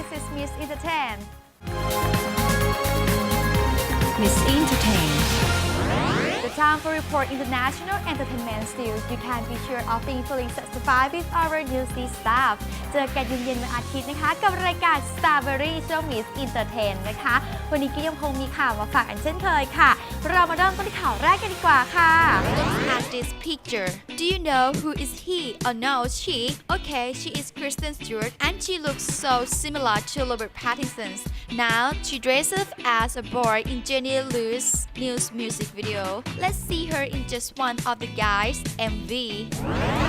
This is Miss Entertain Miss Entertain The time for report international entertainment news. You can be sure of being fully satisfied with our newsy staff. เจอกันเย็นๆวันอาทิตย์นะคะ กับรายการ Starberry ช่วง Miss Entertain นะคะ วันนี้ก็ยังคงมีข่าวมาฝากกันเช่นเคยค่ะ เรามาเริ่มต้นที่ข่าวแรกกันดีกว่าค่ะ Look at this picture. Do you know who is he? Oh no, she. Okay, she is Kristen Stewart and she looks so similar to Robert Pattinson. Now she dresses as a boy in Jenny Lewis' new music video. Let's see her in just one of the guys' MV.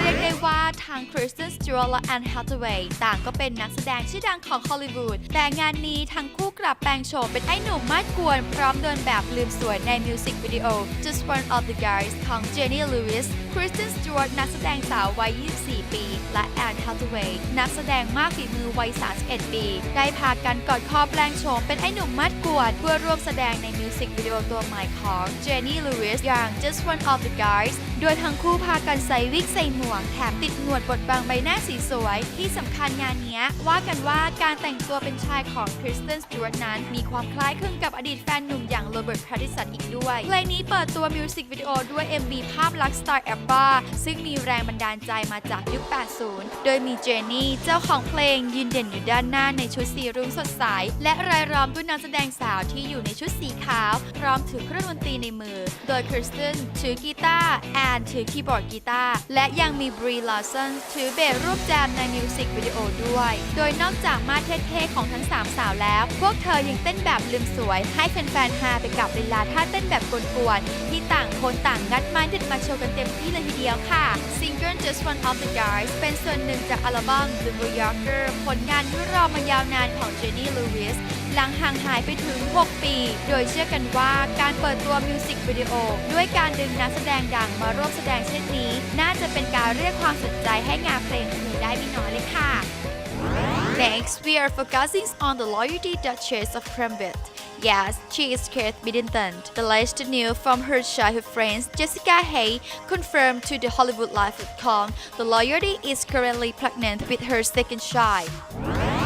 เรียกได้ว่าทาง Kristen Stewart และ Anne Hathaway ต่างก็เป็นนักแสดงชื่อดังของฮอลลีวูดแต่งานนี้ทั้งคู่กลับแปลงโฉมเป็นไอ้หนุ่มมาดกวน พร้อมเดินแบบลืมสวยในมิวสิกวิดีโอ Just One of the Guys ของ Jenny Lewis Kristen Stewart นักแสดงสาววัย24 ปี และแอนทาวเวย์นักแสดงมากฝีมือวัย 31 ปี ได้พากันกอดคอแปลงโฉมเป็นไอ้หนุ่มมัดกวดเพื่อร่วมแสดงในมิวสิกวิดีโอตัวใหม่ของเจนนี่ลูอิสอย่าง Just One of the Guys โดยทั้งคู่พากันใส่วิกใส่หมวก แถมติดหนวดบดบังใบหน้าสีสวย ที่สำคัญงานนี้ว่ากันว่าการแต่งตัวเป็นชายของ Kristen Stewart นั้น มีความคล้ายคลึงกับอดีตแฟนหนุ่มอย่างโรเบิร์ตแพตติสันอีกด้วยเพลงนี้เปิดตัวมิวสิกวิดีโอด้วย MV ภาพลักษณ์สไตล์แอมบาซึ่งมีแรงบันดาลใจมาจากยุค 80 โดยมีเจนนี่เจ้าของเพลงยืนเด่นอยู่ด้านหน้าในชุดสีรุ้งสดใส และรายล้อมด้วยนักแสดงสาวที่อยู่ในชุดสีขาว พร้อมถือเครื่องดนตรีในมือ โดยคริสตันถือกีตาร์แอนถือคีย์บอร์ดกีตาร์และยังมีบรีลาสันถือเบสรูปแจมในมิวสิกวิดีโอด้วย โดยนอกจากมาเท่ๆของทั้งสามสาวแล้ว พวกเธอยังเต้นแบบลืมสวย ให้แฟนๆฮาไปกับลีลาท่าเต้นแบบกวนๆที่ต่างคนต่างงัดไม้เด็ดมาโชว์กันเต็มที่เลยทีเดียวค่ะซิงเกิล Just One of the Guys เป็นส่วนหนึ่งจากอัลบั้ม The New Yorker ผลงานที่รอมายาวนานของ Jenny Lewis หลังห่างหายไปถึง 6 ปี โดยเชื่อกันว่าการเปิดตัวมิวสิกวิดีโอด้วยการดึงนักแสดงดังมาร่วมแสดงเช่นนี้ น่าจะเป็นการเรียกความสนใจให้งานเพลงนี้ได้ไม่น้อยเลยค่ะ Next, we are focusing on the loyalty Duchess of Cambridge. Yes, she is Kate Middleton. The latest news from her childhood friends Jessica Hay confirmed to the HollywoodLife.com the loyalty is currently pregnant with her second child.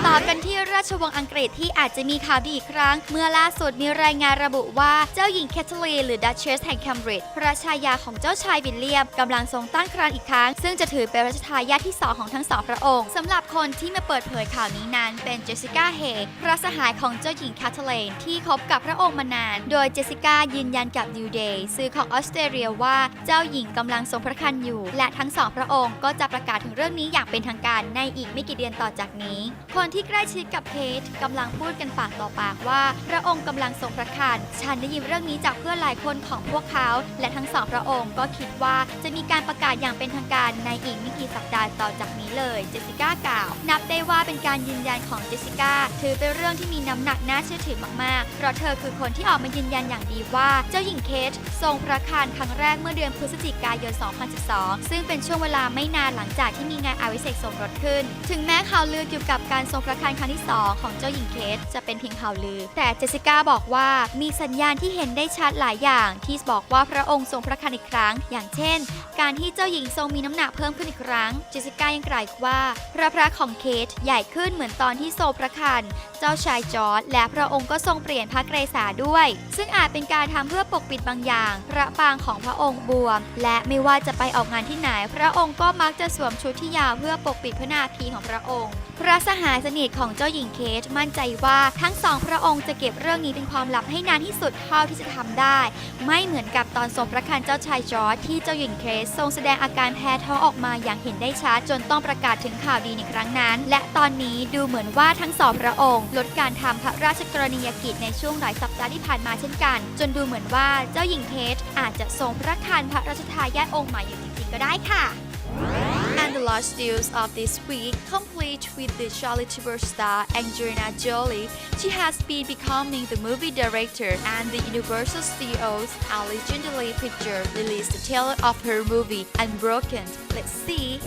ต่อกันที่ราชวงศ์อังกฤษที่อาจจะมีข่าวดีอีกครั้ง เมื่อล่าสุดมีรายงานระบุว่าเจ้าหญิงแคทเธอรีนหรือดัชเชสแห่งแคมบริดจ์พระชายาของเจ้าชายวิลเลียมกำลังทรงตั้งครรภ์อีกครั้ง ซึ่งจะถือเป็นรัชทายาทที่2ของทั้งสองพระองค์สำหรับคนที่มาเปิดเผยข่าวนี้นั้น เป็นเจสสิก้าเฮพระสหายของเจ้าหญิงแคทเธอรีนที่คบกับพระองค์มานาน โดยเจสสิก้ายืนยันกับนิวเดย์สื่อของออสเตรเลียว่าเจ้าหญิงกำลังทรงพระคันอยู่ และทั้งสองพระองค์ก็จะประกาศถึงเรื่องนี้อย่างเป็นทางการในอีกไม่กี่เดือนต่อจากนี้ คนที่ใกล้ชิดกับเคทกำลังพูดกันปากต่อปากว่า พระองค์กำลังทรงพระคันฉันได้ยินเรื่องนี้จากเพื่อนหลายคนของพวกเขา และทั้งสองพระองค์ก็คิดว่าจะมีการประกาศอย่างเป็นทางการในอีกไม่กี่สัปดาห์ต่อจากนี้เลยเจสสิก้ากล่าว นับได้ว่าเป็นการยืนยันของเจสสิก้าถือเป็นเรื่องที่มีน้ำหนักน่าเชื่อถือมากๆเพราะเธอคือคนที่ออกมายืนยันอย่างดีว่า เจ้าหญิงเคททรงพระคันครั้งแรกเมื่อเดือนพฤศจิกายน 2012 ซึ่งเป็นช่วงเวลาไม่นานหลังจากที่มีงานอาวิเศษสมรสขึ้น ถึงแม้ข่าวลือเกี่ยวกับการทรงพระคันครั้งที่ 2 ของเจ้าหญิงเคทจะเป็นเพียงข่าวลือ แต่เจสสิก้าบอกว่ามีสัญญาณที่เห็นได้ชัดหลายอย่าง ที่บอกว่าพระองค์ทรงพระคันอีกครั้ง อย่างเช่น การที่เจ้าหญิงทรงมีน้ำหนักเพิ่มขึ้นอีกครั้ง เจสสิก้ายังกล่าวอีกว่า พระพระของเคทใหญ่ขึ้นเหมือนตอนที่ทรงพระคันเจ้าชายจอร์จและพระองค์ก็ทรงเปลี่ยนพระเกรษาด้วย ซึ่งอาจเป็นการทำเพื่อปกปิดบางอย่าง พระปางของพระองค์บวม และไม่ว่าจะไปออกงานที่ไหน พระองค์ก็มักจะสวมชุดที่ยาวเพื่อปกปิดพระนาภีของพระองค์ พระสหายสนิทของเจ้าหญิงเคทมั่นใจว่าทั้งสองพระองค์จะเก็บเรื่องนี้เป็นความลับให้นานที่สุดเท่าที่จะทำได้ ไม่เหมือนกับตอนทรงพระคันเจ้าชายจอร์จที่เจ้าหญิงเคททรงแสดงอาการแพ้ท้องออกมาอย่างเห็นได้ชัดจนต้องประกาศถึงข่าวดีในครั้งนั้น และตอนนี้ดูเหมือนว่าทั้งสองพระองค์ลดการทำพระราชกรณียกิจในช่วงหลายสัปดาห์ที่ผ่านมาเช่นกัน จนดูเหมือนว่าเจ้าหญิงเคทอาจจะทรงพระคันพระราชทายาทองค์ใหม่อยู่จริงๆก็ได้ค่ะ And the last news of this week complete with the Charlie Tipper star Angelina Jolie. She has been becoming the movie director and the Universal Studios and Legendary Picture released the trailer of her movie Unbroken. Let's see.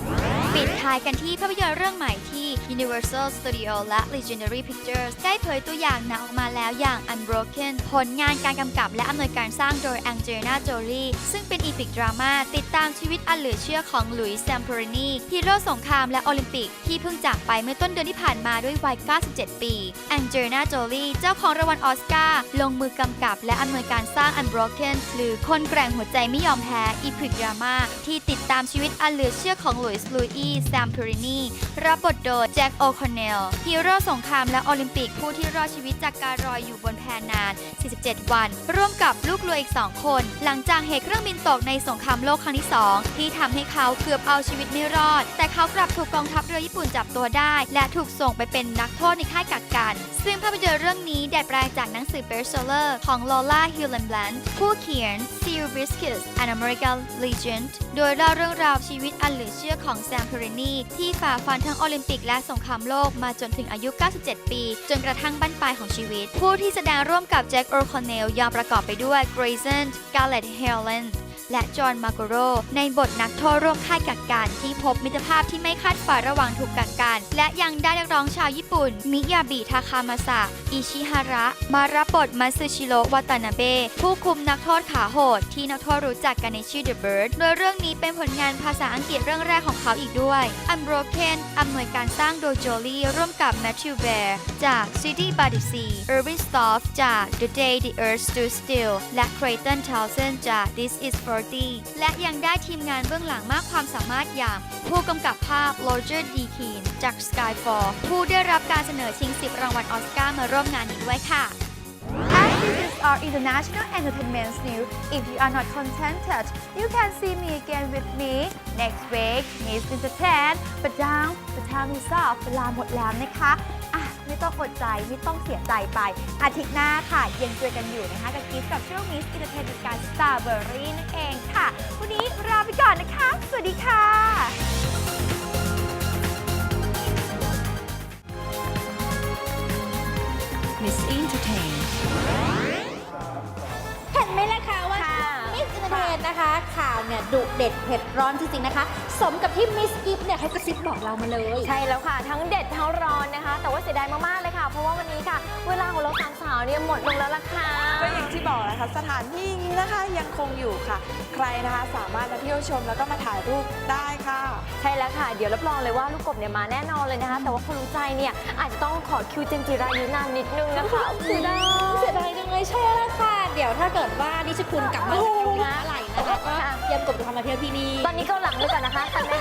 ปิดท้ายกันที่ภาพยนตร์เรื่องใหม่ที่ Universal Studio และ Legendary Pictures ได้เผยตัวอย่างหนังออกมาแล้วอย่าง Unbroken ผลงานการกำกับและอำนวยการสร้างโดย Angelina Jolie ซึ่งเป็นอีพิกดราม่าติดตามชีวิตอันเหลือเชื่อของหลุยส์แซมเปอรินีฮีโร่สงครามและโอลิมปิก ที่เพิ่งจากไปเมื่อต้นเดือนที่ผ่านมาด้วยวัย 97 ปีแองเจลิน่าโจลีเจ้าของรางวัลออสการ์ลงมือกำกับและอำนวยการสร้าง Unbroken หรือคนแกร่งหัวใจไม่ยอมแพ้อีพิกดราม่าที่ติดตามชีวิตอันเหลือเชื่อของหลุยส์ลุยอีแซมพูรินีรับบทโดยแจ็คโอคอนเนลฮีโร่สงครามและโอลิมปิกผู้ที่รอดชีวิตจากการรอยอยู่บนแพนาน 47 วัน ร่วมกับลูกเรืออีก 2 คน หลังจากเหตุเครื่องบินตกในสงครามโลกครั้งที่ 2 ที่ทำให้เขาเกือบเอาชีวิตไม่รอด แต่เขากลับถูกกองทัพเรือญี่ปุ่นจับตัวได้ และถูกส่งไปเป็นนักโทษในค่ายกักกัน ซึ่งภาพยนตร์เรื่องนี้ดัดแปลจากหนังสือเบสเซอร์ของลอล่าฮิลเลนแบลนผู้เขียน Sea Briskus An American Legend โดยเล่าเรื่องราวชีวิตอันเหลือเชื่อของแซมเพรนีที่ฝ่าฟันทั้งโอลิมปิกและสงครามโลกมาจนถึงอายุ 97 ปี จนกระทั่งบั้นปลายของชีวิต ผู้ที่แสดงร่วมกับแจ็คโอคอนเนลยอมประกอบไปด้วยเกรเซนกาเลตเฮเลน และจอห์นมาโกโร ในบทนักโทษร่วมค่ายกักกันที่พบมิตรภาพที่ไม่คาดฝันระหว่างถูกกักกันและยังได้นักร้องชาวญี่ปุ่น มิยาบิทาคามาสะอิชิฮาระ มารับบทมาซึชิโรวาตานาเบะผู้คุมนักโทษขาโหด ที่นักโทษรู้จักกันในชื่อ The Bird โดยเรื่องนี้เป็นผลงานภาษาอังกฤษเรื่องแรกของเขาอีกด้วย Unbroken อำนวยการสร้างโดโจลี่ร่วมกับ Matthew Bear จาก City by the Sea Irving Stoff จาก The Day the Earth Stood Still และ Creighton Townsend จาก This is for 40และยังได้ทีมงานเบื้องหลังมากความสามารถอย่าง ผู้กำกับภาพ Roger d e k i n จาก Skyfall ผู้ได้รับการเสนอชิง 10 รางวัลออสการ์มาร่วมงานนี้ด้วยค่ะ And this is our international entertainment news. If you are not contented, you can see me again with me next week. Miss Entertain but now the time is up เวลาหมดแล้วนะคะอะไม่ต้องอดใจ ไม่ต้องเสียใจไป อาทิตย์หน้าค่ะ ยังเจอกันอยู่นะคะ กับกิฟต์กับช่วง Miss Entertain กับการ Starberry นะคะสวัสดีค่ะ Miss Entertain. เห็นไหมล่ะคะว่าค่ะ มิสอินเตอร์เทนนะคะ ข่าวเนี่ยดุเด็ดเผ็ดร้อนจริงๆนะคะ สมกับที่มิสกิฟเนี่ยให้กระซิบบอกเรามาเลย ใช่แล้วค่ะ ทั้งเด็ดทั้งร้อนนะคะ แต่ว่าเสียดายมากๆเลยค่ะ เพราะว่าวันนี้ค่ะ เวลาของเราสามสาวเนี่ยหมดลงแล้วล่ะค่ะ ก็อย่างที่บอกนะคะสถานที่นี้นะคะยังคงอยู่ค่ะ ใครนะคะสามารถมาเที่ยวชมแล้วก็มาถ่ายรูปได้ค่ะ ใช่แล้วค่ะ เดี๋ยวรับรองเลยว่าลูกกบเนี่ยมาแน่นอนเลยนะคะ แต่ว่าคนรู้ใจเนี่ยอาจจะต้องขอคิวเจมส์จิรายุนานนิดนึงนะคะเสียดายเสียดายจังเลยใช่แล้วค่ะ เดี๋ยวถ้าเกิดว่านิชคุณกลับมาจากเกาหลีเมื่อไหร่นะคะก็เตรียมกบจะทำมาเที่ยวที่นี่ตอนนี้เก็หลังด้วยกันนะคะกันไหม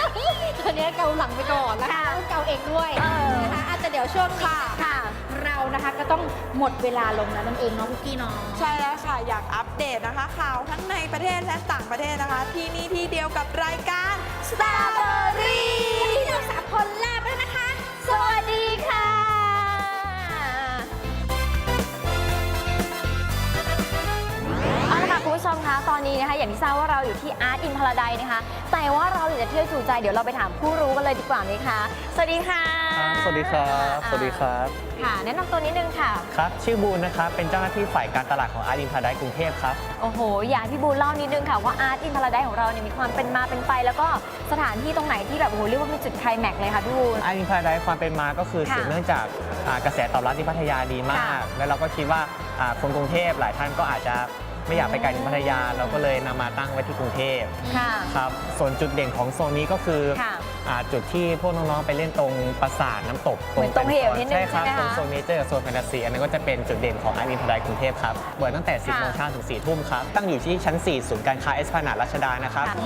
ตอนนี้เกาหลังไปก่อนแล้วค่ะเกาเองด้วยเออนะคะอาจจะเดี๋ยวช่วงนี้ค่ะ เรานะคะก็ต้องหมดเวลาลงแล้วนั่นเองเนาะพุกกี้เนาะใช่แล้วค่ะอยากอัปเดตนะคะ ข่าวทั้งในประเทศและต่างประเทศนะคะ ที่นี่ที่เดียวกับรายการ Starberry วันนี้เราสามคน นนี้นะคะ อย่างที่ทราบว่าเราอยู่ที่ Art in Paradise นะคะ แต่ว่าเราอยากจะเที่ยวจูใจ เดี๋ยวเราไปถามผู้รู้กันเลยดีกว่าไหมคะ สวัสดีค่ะครับสวัสดีครับ สวัสดีครับ ค่ะ แนะนำตัวนิดนึงค่ะ ครับ ชื่อบูนนะครับ เป็นเจ้าหน้าที่ฝ่ายการตลาดของอาร์ดินพาไดกรุงเทพครับ โอ้โห อยากให้พี่บูลเล่านิดนึงค่ะว่า Art in Paradise ของเราเนี่ยมีความเป็นมาเป็นไป แล้วก็สถานที่ตรงไหนที่แบบโอ้โหเรียกว่าเป็นจุดไคลแม็กซ์เลยค่ะพี่บูลอาร์ดินพาไดความเป็นมาก็คือค่ะสืบเนื่องจากอ่ากระแสตอบรับที่พัทยาดีมาค่ะกแล้วเราก็คิดว่าอ่าคนกรุงเทพหลายท่านก็อาจจะ ไม่อยากไปไกลถึงพัทยา เราก็เลยนำมาตั้งไว้ที่กรุงเทพค่ะ ครับ ส่วนจุดเด่นของโซนนี้ก็คือค่ะอ่าจุดที่พวกน้องๆไปเล่นตรงปราสาทน้ำตกเหมือนตรงเหวนิดนึงใช่ครับใช่ไหมคะตรงโซนเนเจอร์กับโซนแฟนตาซีอันนั้นก็จะเป็นจุดเด่นของอาร์ดินพาไดกรุงเทพครับเปิดตั้งแต่ 10ค่ะโมงเช้าถึง4ทุ่มครับ ตั้งอยู่ที่ชั้น 4 ศูนย์การค้าเอสพนาดรัชดานะครับ อื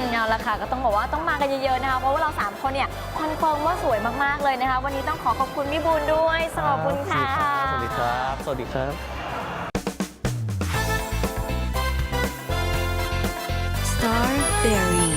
มเอาละค่ะก็ต้องบอกว่าต้องมากันเยอะๆนะคะเพราะว่าเราสามคนเนี่ยคอนเฟิร์มว่าสวยมากๆเลยนะคะ วันนี้ต้องขอขอบคุณพี่บูลด้วยขอบคุณค่ะ สวัสดีครับ สวัสดีครับ Berry.